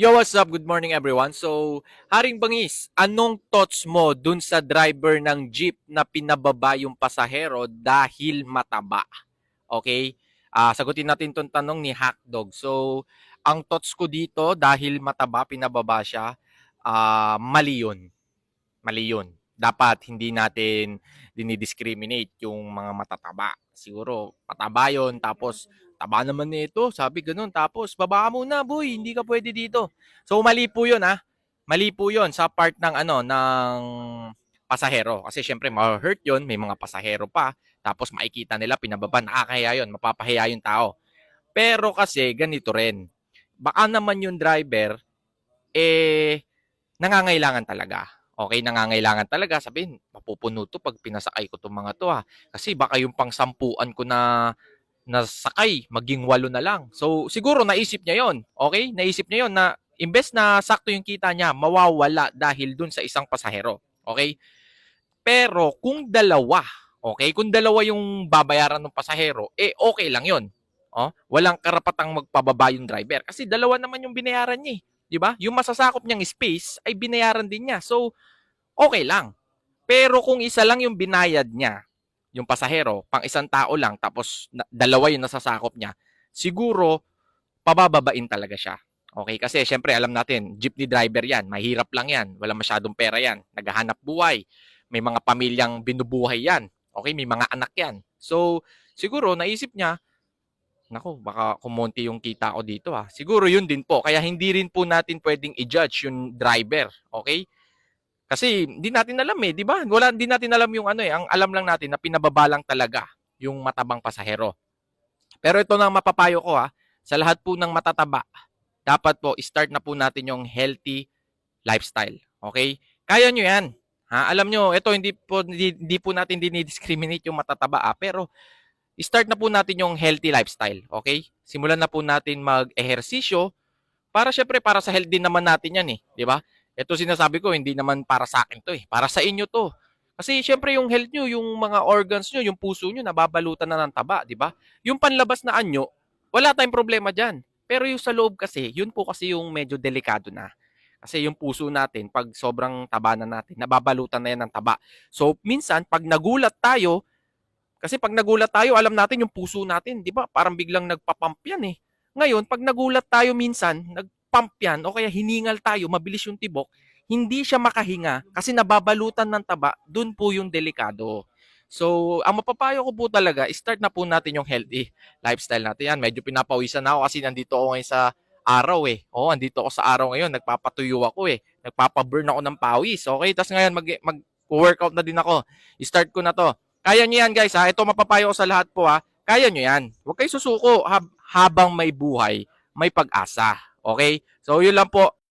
Yo, what's up? Good morning everyone. So, Haring Bangis, anong thoughts mo dun sa driver ng jeep na pinababa yung pasahero dahil mataba? Okay? Ah, sagutin natin tong tanong ni Hackdog. So, ang thoughts ko dito dahil mataba pinababa siya, ah, mali yun. Mali yun. Dapat hindi natin dinidiscriminate yung mga matataba. Siguro, mataba yun, tapos taba naman nito, sabi ganun. Tapos, baba mo na, boy, hindi ka pwede dito. So, mali po yun, ha? Mali po yun sa part ng, ano, ng pasahero. Kasi, syempre, ma-hurt yun, may mga pasahero pa. Tapos, makikita nila, pinababa, nakakahiya yun, mapapahiya yung tao. Pero kasi, ganito rin. Baka naman yung driver, eh, nangangailangan talaga. Okay, nangangailangan talaga. Sabihin, mapupuno to pag pinasakay ko itong mga to ha. Kasi baka yung pang sampuan ko na nasakay, maging walo na lang. So, siguro naisip niya yon Okay? Naisip niya yon na imbes na sakto yung kita niya, mawawala dahil dun sa isang pasahero. Okay? Pero kung dalawa, okay? Kung dalawa yung babayaran ng pasahero, eh okay lang yon Oh, walang karapatang magpababa yung driver kasi dalawa naman yung binayaran niya, eh. 'di ba? Yung masasakop niyang space ay binayaran din niya. So, okay lang. Pero kung isa lang yung binayad niya, yung pasahero, pang isang tao lang, tapos na, dalawa yung nasasakop niya, siguro, pabababain talaga siya. Okay? Kasi, syempre, alam natin, jeepney driver yan. Mahirap lang yan. Wala masyadong pera yan. Naghahanap buhay. May mga pamilyang binubuhay yan. Okay? May mga anak yan. So, siguro, naisip niya, Nako, baka kumonti yung kita ko dito ha. Siguro yun din po. Kaya hindi rin po natin pwedeng i-judge yung driver. Okay? Kasi hindi natin alam eh, di ba? Wala, hindi natin alam yung ano eh. Ang alam lang natin na pinababalang talaga yung matabang pasahero. Pero ito na ang mapapayo ko ha. Sa lahat po ng matataba, dapat po start na po natin yung healthy lifestyle. Okay? Kaya nyo yan. Ha? Alam nyo, ito hindi po, hindi, hindi po natin dinidiscriminate yung matataba ha. Pero start na po natin yung healthy lifestyle. Okay? Simulan na po natin mag-ehersisyo para syempre para sa health din naman natin yan eh. Di ba? Ito sinasabi ko, hindi naman para sa akin to eh. Para sa inyo to. Kasi syempre yung health nyo, yung mga organs nyo, yung puso nyo, nababalutan na ng taba, di ba? Yung panlabas na anyo, wala tayong problema dyan. Pero yung sa loob kasi, yun po kasi yung medyo delikado na. Kasi yung puso natin, pag sobrang taba na natin, nababalutan na yan ng taba. So, minsan, pag nagulat tayo, kasi pag nagulat tayo, alam natin yung puso natin, di ba? Parang biglang nagpapump yan eh. Ngayon, pag nagulat tayo minsan, nagpump yan, o kaya hiningal tayo, mabilis yung tibok, hindi siya makahinga kasi nababalutan ng taba, dun po yung delikado. So, ang mapapayo ko po talaga, start na po natin yung healthy lifestyle natin yan. Medyo pinapawisan na ako kasi nandito ako ngayon sa araw eh. Oo, andito ako sa araw ngayon, nagpapatuyo ako eh. Nagpapaburn ako ng pawis. Okay, tapos ngayon mag, mag-workout na din ako. Start ko na to. Kaya nyo yan guys ha, ito mapapayo ko sa lahat po ha. Kaya nyo yan. Huwag kayo susuko hab- habang may buhay, may pag-asa. Okay? So, yun lang po.